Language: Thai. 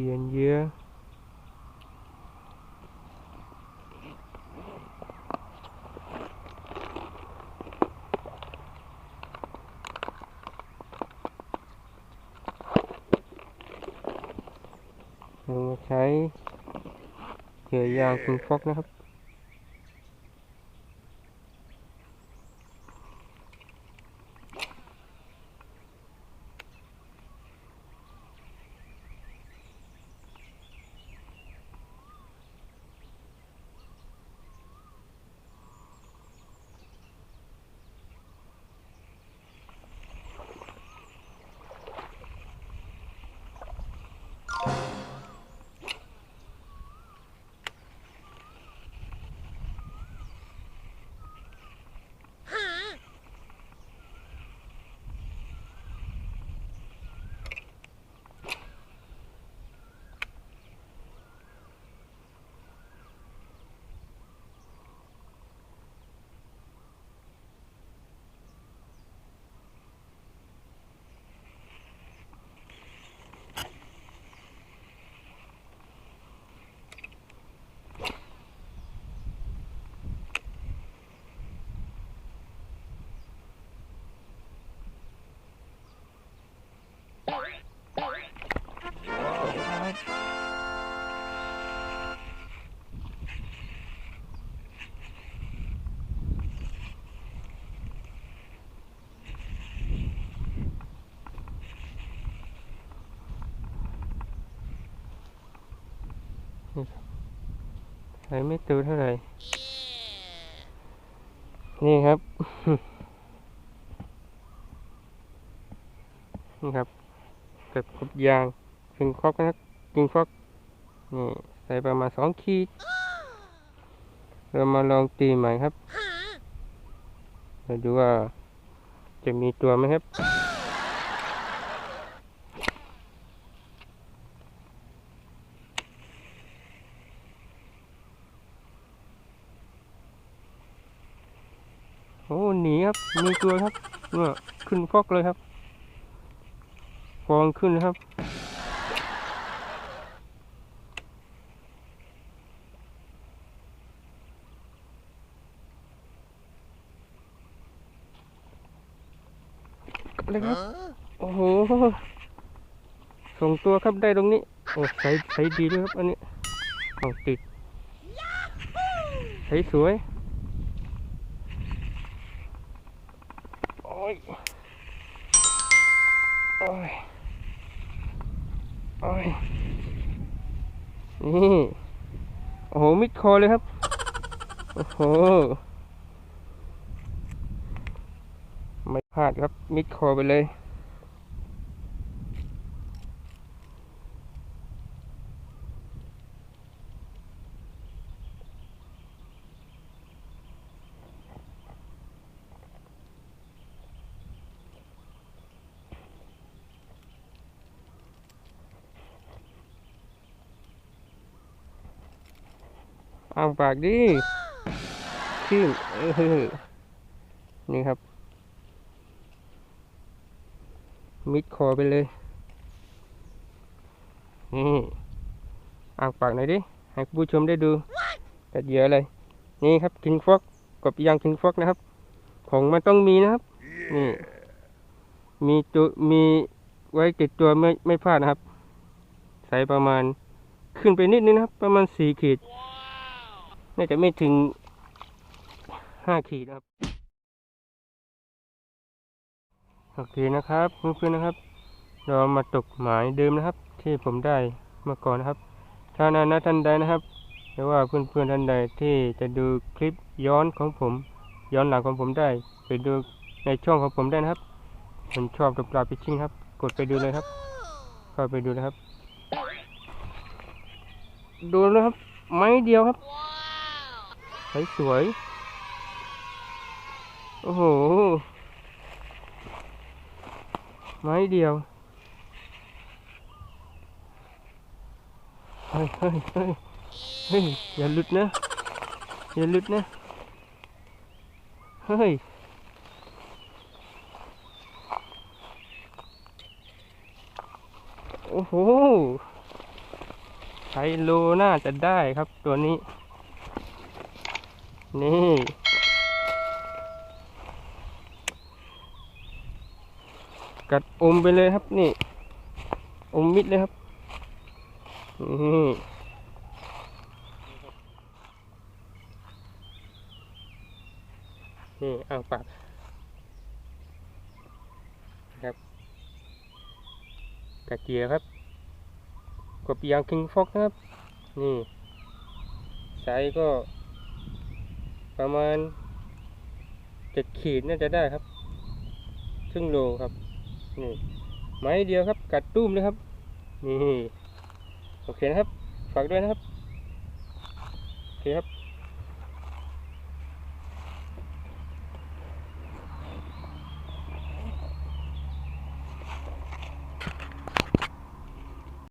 ปลี่ยนเหยื่อเรา มาใช้เหยื่อยางคุณฟอกนะครับใช้ไม่ตูเท่าไหร่ นี่ครับ นี่ครับกับกบยางกิงฟอกนะครับกิงฟอก นี่ใส่ประมาณสองขีด เรามาลองตีใหม่ครับเราดูว่าจะมีตัวไหมครับ โอ้หนีครับมีตัวครับเนี่ยขึ้นฟอกเลยครับฟองขึ้นนะครับ เลยครับ โอ้โหส่งตัวครับได้ตรงนี้ โอ้ใสใสดีด้วยครับ อันนี้เอาติดใสสวย โอ้ยโอ้ยโอ้ยนี่โอ้โหมิดคอเลยครับ โอ้โห ไม่พลาดครับมิดคอไปเลย อ้างปากดิชื่นนี่ครับ มิดคอไปเลยนี่อ้างปากหน่อยดิ ให้ผู้ชมได้ดูกัดเยอะเลย นี่ครับคิงฟอกกบยางคิงฟอกนะครับ ของมันต้องมีนะครับ นี่ มีตัวมีไว้ติดตัวไม่ไม่พลาดนะครับ ใส่ประมาณขึ้นไปนิดนึงนะครับ ประมาณสี่ขีด น่าจะไม่ถึงห้าขีดนะครับ โอเคนะครับเพื่อนๆนะครับ เรามาตกหมายเดิมนะครับ ที่ผมได้เมื่อก่อนนะครับถ้านานะท่านใดนะครับหรือว่าเพื่อนๆท่านใดที่จะดูคลิปย้อนของผม ย้อนหลังของผมได้ไปดูในช่องของผมได้นะครับผมชอบตกปลาพิชชิ่งครับ กดไปดูเลยครับเข้าไปดูนะครับ ดูนะครับ ไม้เดียวครับ สวยโอ้โห ไม้เดียว เฮ้ยเฮ้ยเฮ้ยเฮ้ยอย่าหลุดนะ อย่าหลุดนะ เฮ้ยโอ้โหใช้โลน่าจะได้ครับตัวนี้ นี่กัดอมไปเลยครับนี่ อมมิดเลยครับนี่นี่อ่างปากครับกระเจียครับกบยางคิงฟอกนะครับ นี่ไซส์ก็ ประมาณเจ็ดขีดน่าจะได้ครับครึ่งโลครับนี่ไม้เดียวครับ กัดตุ้มเลยครับนี่โอเคนะครับ ฝากด้วยนะครับโอเคครับ